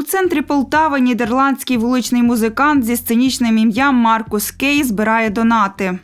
У центрі Полтави нідерландський вуличний музикант зі сценічним ім'ям Маркус Кей збирає донати.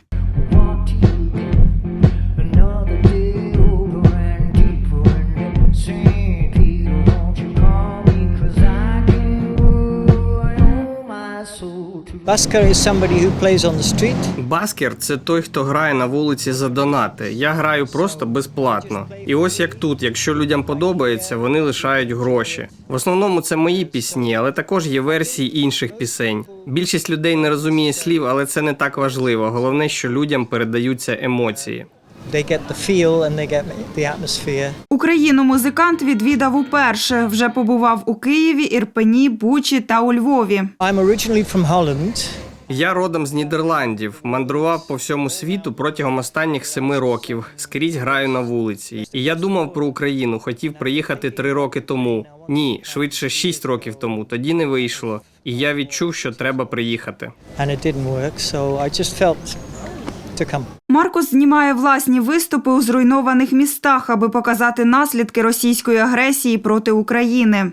Баскер це той, хто грає на вулиці за донати. Я граю просто безплатно. І ось як тут, якщо людям подобається, вони лишають гроші. В основному це мої пісні, але також є версії інших пісень. Більшість людей не розуміє слів, але це не так важливо. Головне, що людям передаються емоції. They get the feel and they get the atmosphere. Україну музикант відвідав уперше. Вже побував у Києві, Ірпені, Бучі та у Львові. I'm originally from Holland. Я родом з Нідерландів, мандрував по всьому світу протягом останніх семи років. Скрізь граю на вулиці. І я думав про Україну, хотів приїхати три роки тому. Ні, швидше шість років тому. Тоді не вийшло. І я відчув, що треба приїхати. and it didn't work, so I just felt to come. Маркус знімає власні виступи у зруйнованих містах, аби показати наслідки російської агресії проти України.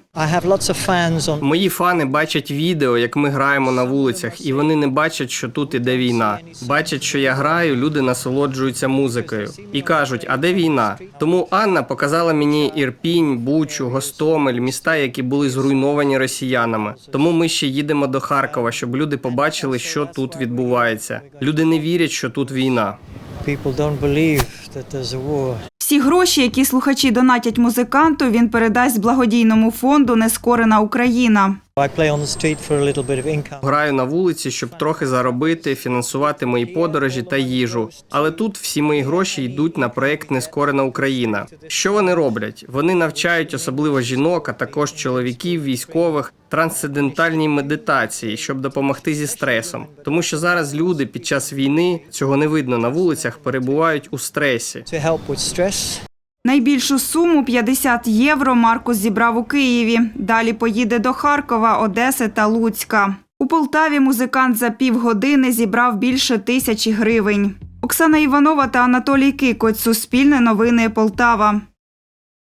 Мої фани бачать відео, як ми граємо на вулицях, і вони не бачать, що тут іде війна. Бачать, що я граю, люди насолоджуються музикою і кажуть, а де війна? Тому Анна показала мені Ірпінь, Бучу, Гостомель, міста, які були зруйновані росіянами. Тому ми ще їдемо до Харкова, щоб люди побачили, що тут відбувається. Люди не вірять, що тут війна. Всі гроші, які слухачі донатять музиканту, він передасть благодійному фонду Нескорена Україна. Граю на вулиці, щоб трохи заробити, фінансувати мої подорожі та їжу. Але тут всі мої гроші йдуть на проект Нескорена Україна. Що вони роблять? Вони навчають особливо жінок, а також чоловіків, військових трансцендентальній медитації, щоб допомогти зі стресом. Тому що зараз люди під час війни цього не видно на вулицях, перебувають у стресі. Найбільшу суму 50 євро Маркус зібрав у Києві. Далі поїде до Харкова, Одеси та Луцька. У Полтаві музикант за півгодини зібрав більше тисячі гривень. Оксана Іванова та Анатолій Кикоць. Суспільне новини Полтава.